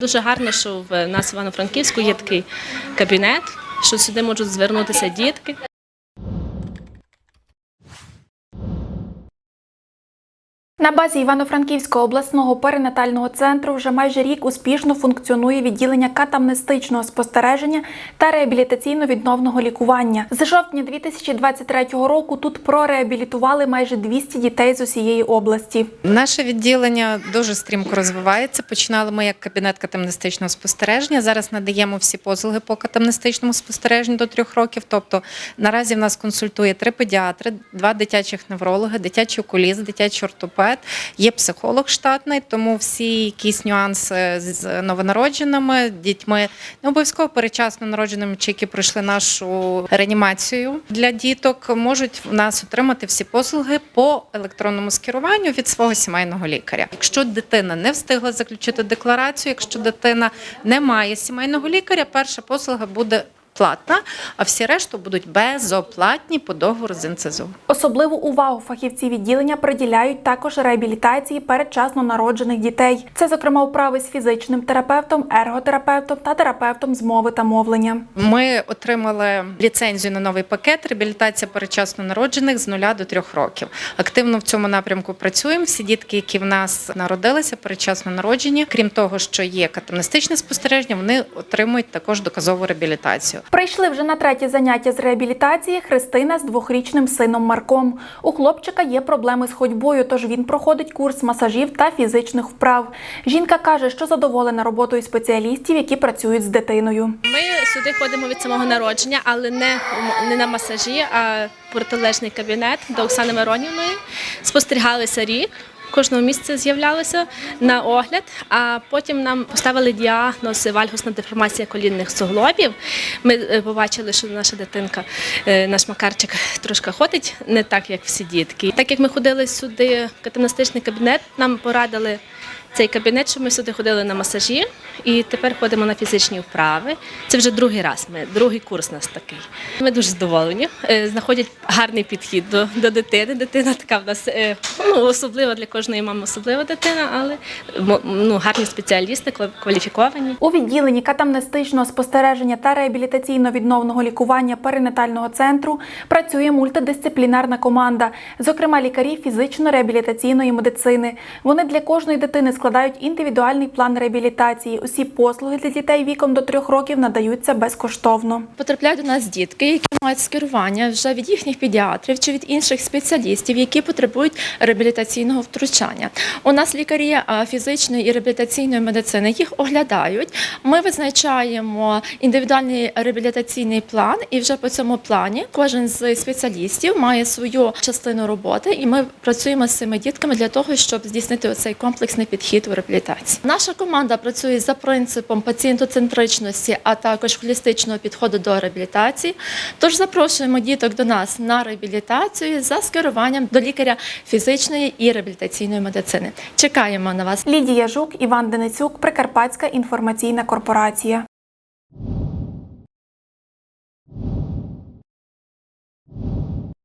Дуже гарно, що в нас в Івано-Франківську є такий кабінет, що сюди можуть звернутися дітки. На базі Івано-Франківського обласного перинатального центру вже майже рік успішно функціонує відділення катамнестичного спостереження та реабілітаційно-відновного лікування. З жовтня 2023 року тут прореабілітували майже 200 дітей з усієї області. Наше відділення дуже стрімко розвивається. Починали ми як кабінет катамнестичного спостереження. Зараз надаємо всі послуги по катамнестичному спостереженню до трьох років. Тобто наразі в нас консультує три педіатри, два дитячих неврологи, дитячий окуліст, дитячий ортопед. Є психолог штатний, тому всі якісь нюанси з новонародженими дітьми, не обов'язково перечасно народженими, чи які пройшли нашу реанімацію для діток, можуть в нас отримати всі послуги по електронному скеруванню від свого сімейного лікаря. Якщо дитина не встигла заключити декларацію, якщо дитина не має сімейного лікаря, перша послуга буде платна, а всі решту будуть безоплатні по договору з НЦЗУ. Особливу увагу фахівці відділення приділяють також реабілітації передчасно народжених дітей. Це, зокрема, вправи з фізичним терапевтом, ерготерапевтом та терапевтом з мови та мовлення. Ми отримали ліцензію на новий пакет реабілітація передчасно народжених з 0 до 3 років. Активно в цьому напрямку працюємо. Всі дітки, які в нас народилися, передчасно народжені, крім того, що є катамнестичне спостереження, вони отримують також доказову реабілітацію. Прийшли вже на третє заняття з реабілітації Христина з двохрічним сином Марком. У хлопчика є проблеми з ходьбою, тож він проходить курс масажів та фізичних вправ. Жінка каже, що задоволена роботою спеціалістів, які працюють з дитиною. Ми сюди ходимо від самого народження, але не, не на масажі, а протилежний кабінет до Оксани Миронівної. Спостерігалися рік. Кожного місяця з'являлися на огляд, а потім нам поставили діагноз вальгусна деформація колінних суглобів. Ми е, побачили, що наша дитинка, е, наш Макарчик, трошки ходить не так, як всі дітки. Так як ми ходили сюди в катамнестичний кабінет, нам порадили цей кабінет, що ми сюди ходили на масажі, і тепер ходимо на фізичні вправи. Це вже другий раз. Ми другий курс у нас такий. Ми дуже задоволені. Е, Знаходять гарний підхід до, до дитини. Дитина така в нас ну, особлива для кожної мами, особлива дитина, але ну, гарні спеціалісти, ква- кваліфіковані. У відділенні катамнестичного спостереження та реабілітаційно-відновного лікування перинатального центру працює мультидисциплінарна команда, зокрема лікарі фізично-реабілітаційної медицини. Вони для кожної дитини складають індивідуальний план реабілітації. Усі послуги для дітей віком до трьох років надаються безкоштовно. Потрапляють до нас дітки, які мають скерування вже від їхніх педіатрів чи від інших спеціалістів, які потребують реабілітаційного втручання. У нас лікарі фізичної і реабілітаційної медицини їх оглядають. Ми визначаємо індивідуальний реабілітаційний план, і вже по цьому плані кожен з спеціалістів має свою частину роботи, і ми працюємо з цими дітками для того, щоб здійснити оцей комплексний підхід у реабілітації. Наша команда працює за принципом пацієнтоцентричності, а також холістичного підходу до реабілітації. Тож запрошуємо діток до нас на реабілітацію за скеруванням до лікаря фізичної і реабілітаційної медицини. Чекаємо на вас. Лідія Жук, Іван Денецюк, Прикарпатська інформаційна корпорація.